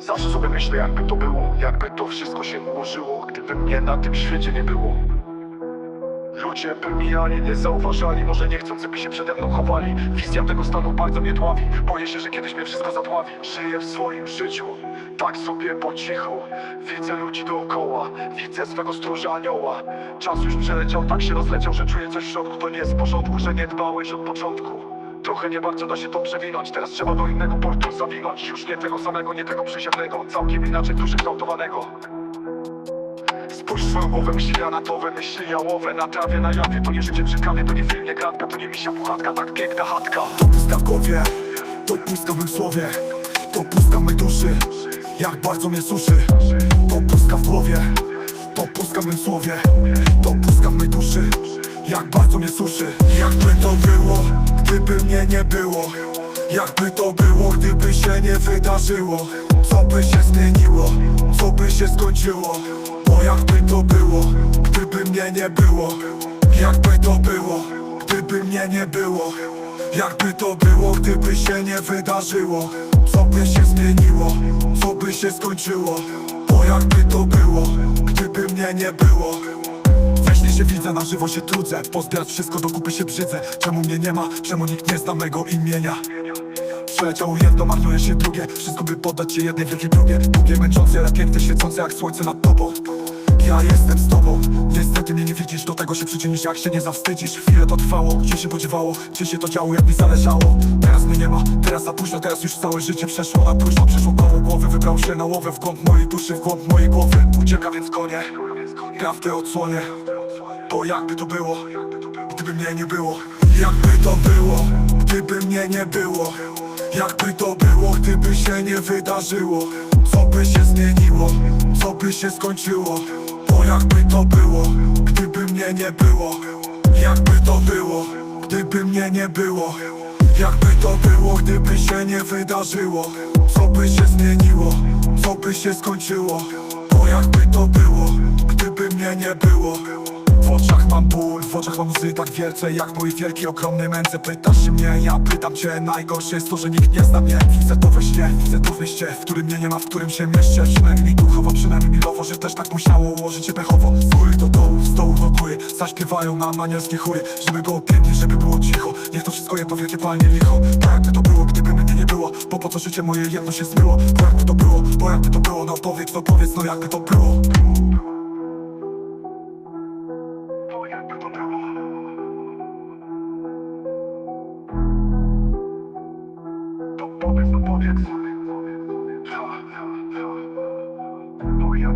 Zawsze sobie myślę jakby to było Jakby to wszystko się ułożyło Gdyby mnie na tym świecie nie było. Ludzie by mijali, nie zauważali Może nie chcąc, by się przede mną chowali. Wizja tego stanu bardzo mnie dławi. Boję się, że kiedyś mnie wszystko zapławi Żyję w swoim życiu Tak sobie po cichu. Widzę ludzi dookoła Widzę swego stróża anioła Czas już przeleciał, tak się rozleciał Że czuję coś w środku. To nie jest w porządku, że nie dbałeś od początku Trochę nie bardzo da się to przewinąć. Teraz trzeba do innego portu zawinąć. Już nie tego samego, nie tego przysiadnego Całkiem inaczej duszy kształtowanego. Spójrz swoją głowę, myśli granatowe, myśli jałowe. Na trawie, na jawie, to nie życie przy kawie To nie film, nie kratka, to nie misia puchatka Tak piękna chatka. To pustka w głowie, to pustka w słowie To pustka w mej duszy, jak bardzo mnie suszy. To pustka w głowie, to pustka w słowie To pustka mej duszy, mnie suszy. Jakby to było, gdyby mnie nie było? Jakby to było, gdyby się nie wydarzyło? Co by się zmieniło, co by się skończyło? Bo jakby to było, gdyby mnie nie było? Jakby to było, gdyby mnie nie było? Jakby to było, gdyby się nie wydarzyło? Co by się zmieniło, co by się skończyło? Bo jakby to było, gdyby mnie nie było się widzę, na żywo się trudzę. Pozbierać wszystko do kupy się brzydzę. Czemu mnie nie ma, czemu nikt nie zna mego imienia? Przeleciało jedno, marnuje się drugie. Wszystko by poddać się jednej wielkiej próbie. Długie, męczące, ale piękne, świecące jak słońce nad tobą. Ja jestem z tobą, niestety mnie nie widzisz. Do tego się przyczynisz, jak się nie zawstydzisz. Chwilę to trwało, gdzie się podziewało? Gdzie się to działo, jak mi zależało? Teraz mnie nie ma, teraz za późno Teraz już całe życie przeszło. Na próżno Przyszło koło głowy, wybrał się na łowę W głąb mojej duszy, w głąb mojej głowy. Ucieka więc konie, te odsłonie Bo jakby to było, gdyby mnie nie było Jakby to było, gdyby mnie nie było Jakby to było, gdyby się nie wydarzyło Co by się zmieniło, co by się skończyło Bo jakby to było, gdyby mnie nie było Jakby to było, gdyby mnie nie było Jakby to było, gdyby się nie wydarzyło Co by się zmieniło, co by się skończyło Bo jakby to było, gdyby mnie nie było mam ból, w oczach mam łzy tak wielce Jak mój wielki, ogromny męce. Pytasz się mnie, ja pytam cię. Najgorsze jest to, że nikt nie zna mnie. Widzę to we śnie, widzę to w liście W którym mnie nie ma, w którym się mieszczę Przynajmniej duchowo, przynajmniej milowo Że też tak musiało ułożyć się pechowo. Z góry do dołu, z dołu do góry. Zaśpiewają nam anielskie chóry Żeby było pięknie, żeby było cicho. Niech to wszystko jedno wielkie palnie licho. Bo jakby to było, gdyby mnie nie było. Bo po co życie moje jedno się zmyło? Bo jakby to było, bo jakby to było? No powiedz, no powiedz, no jakby to było Oh, yeah.